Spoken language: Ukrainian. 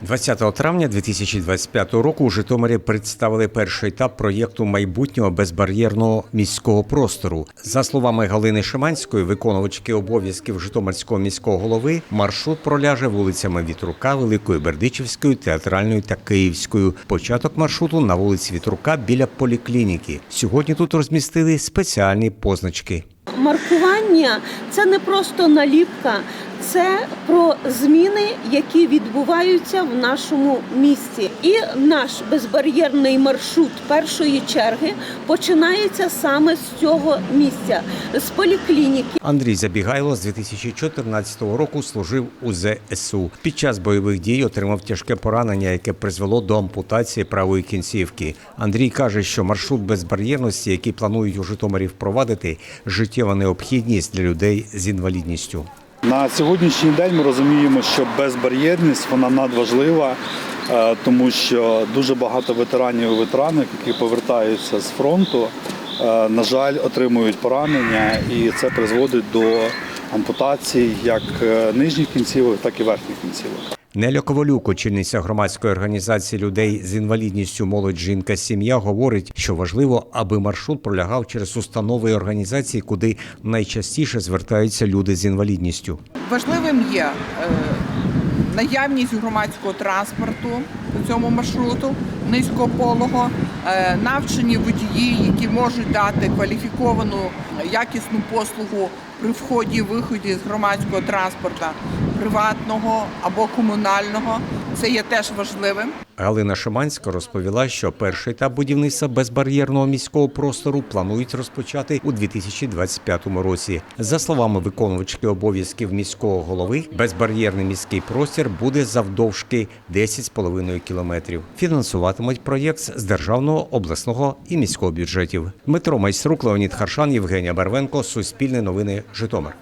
20 травня 2025 року у Житомирі представили перший етап проєкту майбутнього безбар'єрного міського простору. За словами Галини Шиманської, виконувачки обов'язків Житомирського міського голови, маршрут проляже вулицями Вітрука, Великої Бердичівської, Театральної та Київською. Початок маршруту на вулиці Вітрука біля поліклініки. Сьогодні тут розмістили спеціальні позначки. Маркування це не просто наліпка, це про зміни, які відбуваються в нашому місті. І наш безбар'єрний маршрут першої черги починається саме з цього місця, з поліклініки. Андрій Забігайло з 2014 року служив у ЗСУ. Під час бойових дій отримав тяжке поранення, яке призвело до ампутації правої кінцівки. Андрій каже, що маршрут безбар'єрності, який планують у Житомирі впровадити, життєва необхідність для людей з інвалідністю. На сьогоднішній день ми розуміємо, що безбар'єрність вона надважлива, е, тому що дуже багато ветеранів і ветеранок, які повертаються з фронту, е, на жаль, отримують поранення, і це призводить до ампутацій як е, нижніх кінцівок, так і верхніх кінцівок. Неля Ковалюк, очільниця громадської організації людей з інвалідністю молодь жінка сім'я, говорить, що важливо, аби маршрут пролягав через установи і організації, куди найчастіше звертаються люди з інвалідністю. Важливим є е, наявність громадського транспорту по цьому маршруту низькополого, е, навчені водії, які можуть дати кваліфіковану якісну послугу при вході і виході з громадського транспорту приватного або комунального. Це є теж важливим. Галина Шиманська розповіла, що перший етап будівництва безбар'єрного міського простору планують розпочати у 2025 році. За словами виконувачки обов'язків міського голови, безбар'єрний міський простір буде завдовжки 10,5 кілометрів. Фінансуватимуть проєкт з державного, обласного і міського бюджетів. Дмитро Майструк, Леонід Харшан, Євгенія Барвенко, Суспільне новини, Житомир.